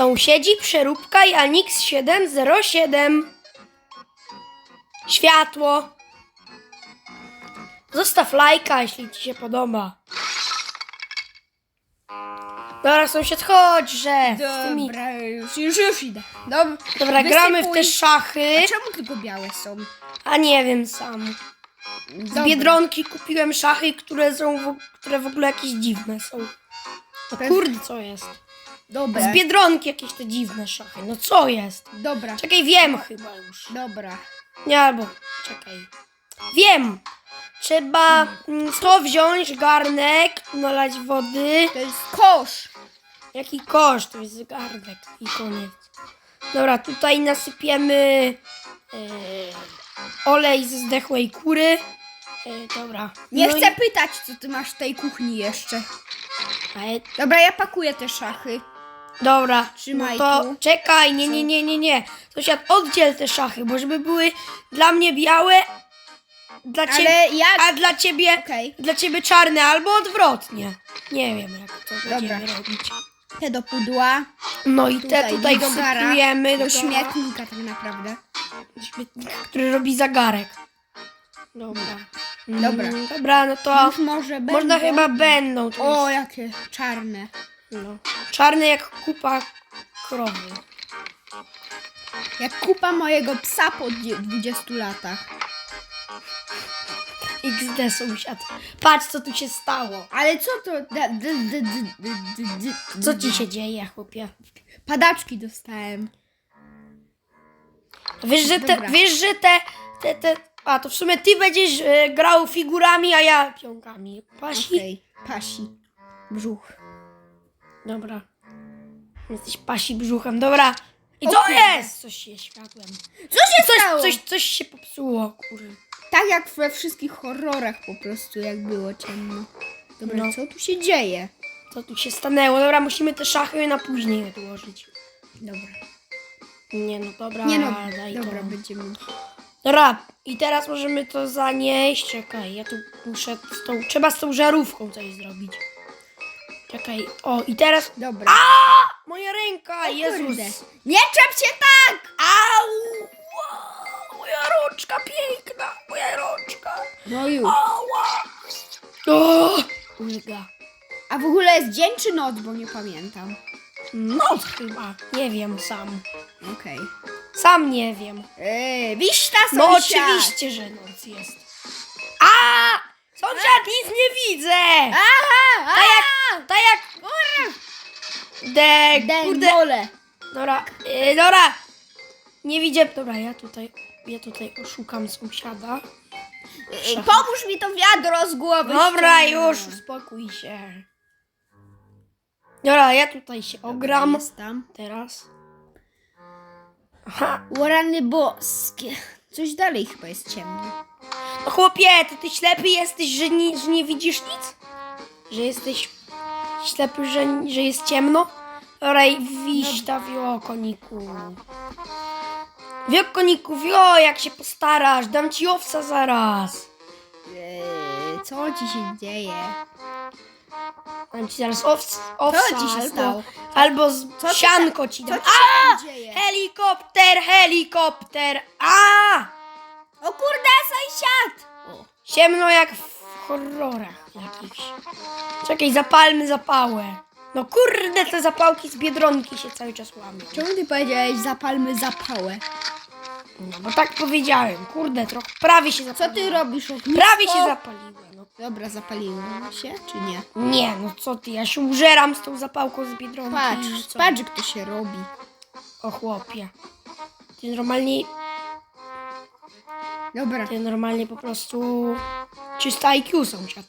Sąsiedzi przeróbka Janix 707. Światło. Zostaw lajka, jeśli ci się podoba. Dobra, sąsiad, chodź, że. Z tymi... Dobra, już, już, już idę. Dobra, Dobra, gramy w te szachy. A czemu tylko białe są? A nie wiem sam. Z Dobra. Biedronki kupiłem szachy, które są, w, które w ogóle jakieś dziwne są. Pewnie- kurde, co jest? Dobra, Z Biedronki jakieś te dziwne szachy. No co jest? dobra, Czekaj, wiem chyba już. dobra. Nie, albo czekaj. Wiem. Trzeba mm, to wziąć, garnek, nalać wody. To jest kosz. Jaki koszt? To jest garnek i koniec. Dobra, tutaj nasypiemy e, olej ze zdechłej kury. E, dobra. Nie No i- chcę pytać, co ty masz w tej kuchni jeszcze. Ale, Dobra, ja pakuję te szachy. Dobra, Trzymaj no to tu. czekaj, nie, nie, nie, nie, nie. Sąsiad, oddziel te szachy, bo żeby były dla mnie białe, dla ciebie, Ale a dla ciebie, Okej. dla ciebie czarne albo odwrotnie. Nie wiem, jak to Dobra. będziemy robić. Te do pudła, No i te Tutaj tutaj do gara, do do śmietnika tak naprawdę. Śmietnik, który robi zagarek. Dobra. Mm, Dobra. Dobra, no to Już może będą. można chyba będą. O, jakie czarne. No. Czarny jak kupa krowy. Jak kupa mojego psa po dzie- 20 latach. XD sąsiad. Patrz co tu się stało. Ale co to? Da, d, d, d, d, d, d, Co ci się dzieje, chłopie? Padaczki dostałem. Wiesz, że te, Dobra. wiesz, że te, te, te... A, to w sumie ty będziesz e, grał figurami, a ja pionkami. Pasi? Okej, pasi. Brzuch. Dobra. Jesteś pasi brzuchem, dobra. I co jest? Coś się światłem. Co się Coś, stało? coś, coś się popsuło, kurde. Tak jak we wszystkich horrorach po prostu, jak było ciemno. Dobra, No. co tu się dzieje? Co tu się stanęło? Dobra, musimy te szachy na później odłożyć. Dobra. Nie no, dobra, Nie no, daj dobra, to. będziemy... Dobra, i teraz możemy to zanieść. Czekaj, ja tu muszę z tą, trzeba z tą żarówką coś zrobić. Czekaj, o i teraz... Dobra. Moja ręka, Jezus! Kurde. Nie czep się tak! Au! Wow, Moja rączka piękna, moja rączka! No już. Ała! O! Ulga. A w ogóle jest dzień czy noc, bo nie pamiętam. Noc chyba, nie wiem sam. Okej. Sam nie wiem. Eee, wiśta No sąsiad! oczywiście, że noc jest. A! Sąsiad, nic nie widzę! Aha! Tak jak, tak jak... De, kurde. Dęgole. Dobra, yy, dobra. Nie widzę. Dobra, ja tutaj, ja tutaj oszukam sąsiada. Eee, Pomóż mi to wiadro z głowy Dobra, ściągnąć. już, uspokój się. Dobra, ja tutaj się ogram. Jest tam. Teraz. Aha. O rany boskie. Coś dalej chyba jest ciemno. No chłopie, to ty ślepy jesteś, że nie, że nie widzisz nic? Że jesteś ślepy, że, że jest ciemno? I wiśta wio, koniku. Wio, koniku, wio, jak się postarasz, dam ci owca zaraz. Eee, co ci się dzieje? Dam ci zaraz owc, owca, ci się albo, stało? albo z, Co ci sianko ci Co dam. ci się tam dzieje? Helikopter, helikopter, a! O kurde, sąsiad! O. Ciemno jak w horrorach jakichś. Czekaj, zapalmy zapałę. No kurde, te zapałki z Biedronki się cały czas łamią. Czemu ty powiedziałeś zapalmy zapałę? No bo tak powiedziałem, kurde, trochę prawie się Co zapaliłem. ty robisz, ognisko? Prawie się zapaliłem. No. Dobra, zapaliłem się, czy nie? Nie, no co ty, ja się użeram z tą zapałką z Biedronki. Patrz, co? patrz jak to się robi. O chłopie. Ty normalnie, Dobra, ty normalnie po prostu czysta IQ sąsiad.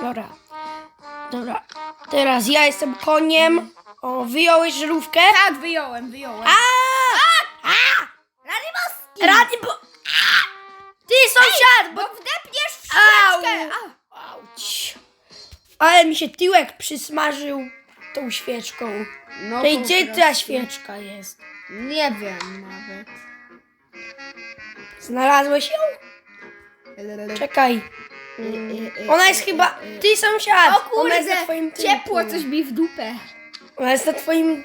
Dobra. Dobra. Teraz ja jestem koniem. O, wyjąłeś żarówkę? tak, wyjąłem, wyjąłem. A! Bo... A! Ty sąsiad, bo... Wdepniesz w Au! świeczkę! A, Auć. Ale mi się tyłek przysmażył tą świeczką. No Tej po gdzie ta świeczka jest? Nie wiem nawet. Znalazłeś ją? Czekaj. Ona jest chyba... Ty sąsiad! O Ona jest na kurde, twoim tyłku. ciepło coś mi w dupę. Ona jest na twoim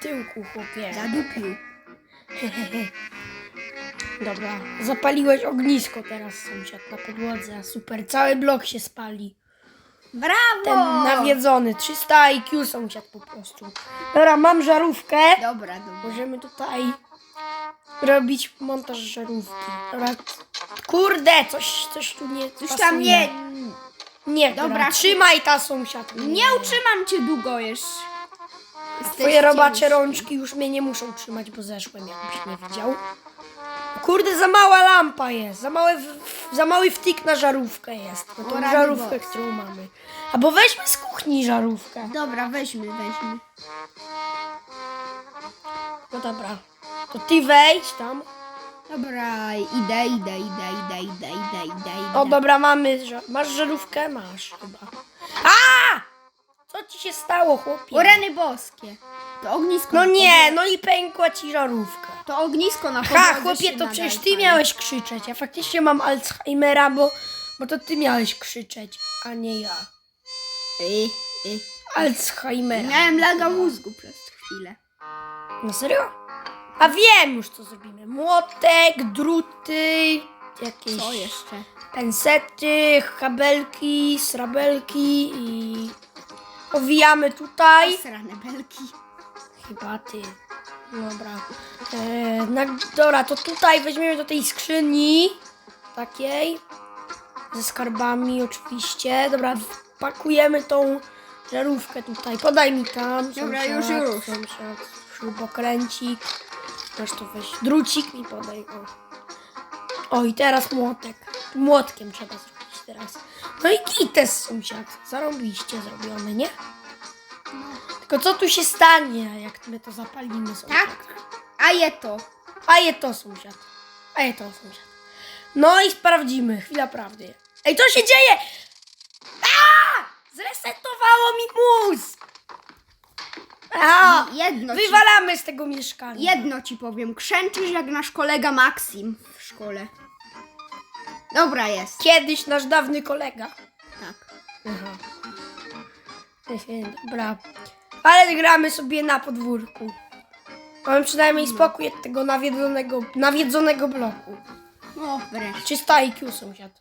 tyłku, chłopie. Zadupił. Dobra, zapaliłeś ognisko teraz, sąsiad, na podłodze. Super, cały blok się spali. Brawo! Ten nawiedzony, 300 IQ sąsiad po prostu. Dobra, mam żarówkę. Dobra, dobra. Możemy tutaj robić montaż żarówki. Dobra, kurde, coś, coś tu nie Coś pasuje. tam nie... Nie, Dobra. dobra, trzymaj ta sąsiad. Nie utrzymam cię długo jeszcze. Twoje robacze rączki już mnie nie muszą trzymać, bo zeszłem, jakbyś nie widział. Kurde, za mała lampa jest, za, mały, w- za mały wtyk na żarówkę jest. No O, tą rany żarówkę, boks. którą mamy. Albo weźmy z kuchni żarówkę. Dobra, weźmy, weźmy. No dobra, to ty wejdź tam. Dobra, idę, idę, idę, idę, idę, idę, idę, idę. O, dobra, mamy. ża- Masz żarówkę? Masz chyba. A! Co ci się stało, chłopie? O rany boskie. To ognisko No na nie, podłodze- no i pękła ci żarówka. To ognisko na podłodze Ha, chłopie, się to nadaje przecież ty miałeś krzyczeć. Ja faktycznie mam Alzheimera, bo, bo to ty miałeś krzyczeć, a nie ja. Ej, ej. Alzheimera. Miałem laga mózgu przez chwilę. No serio? A wiem już co zrobimy. Młotek, druty, jakieś Co jeszcze? pensety, kabelki, srabelki i owijamy tutaj. Srane belki. Chyba ty. Dobra. E, na, dobra, to tutaj weźmiemy do tej skrzyni. Takiej. Ze skarbami oczywiście. Dobra, pakujemy tą żarówkę tutaj. Podaj mi tam. Dobra, już, już. Sąsiad, śrubokręcik. Zresztą weź drucik mi podaj. O. o i teraz młotek. Młotkiem trzeba zrobić teraz. No i kites sąsiad. Zarąbiście zrobione, nie? Tylko co tu się stanie, jak my to zapalimy sąsiad? Tak? A je to. A je to sąsiad. A je to sąsiad. No i sprawdzimy. Chwila prawdy. Ej, co się dzieje? A! Zresetowało mi mózg! A! Jedno ci, Wywalamy z tego mieszkania. jedno ci powiem. Krzęczysz jak nasz kolega Maksim w szkole. Dobra jest. Kiedyś nasz dawny kolega. Tak. Aha. Dobra. Ale gramy sobie na podwórku. Mamy przynajmniej spokój od tego nawiedzonego, nawiedzonego bloku. O, wreszcie. 300 IQ sąsiad.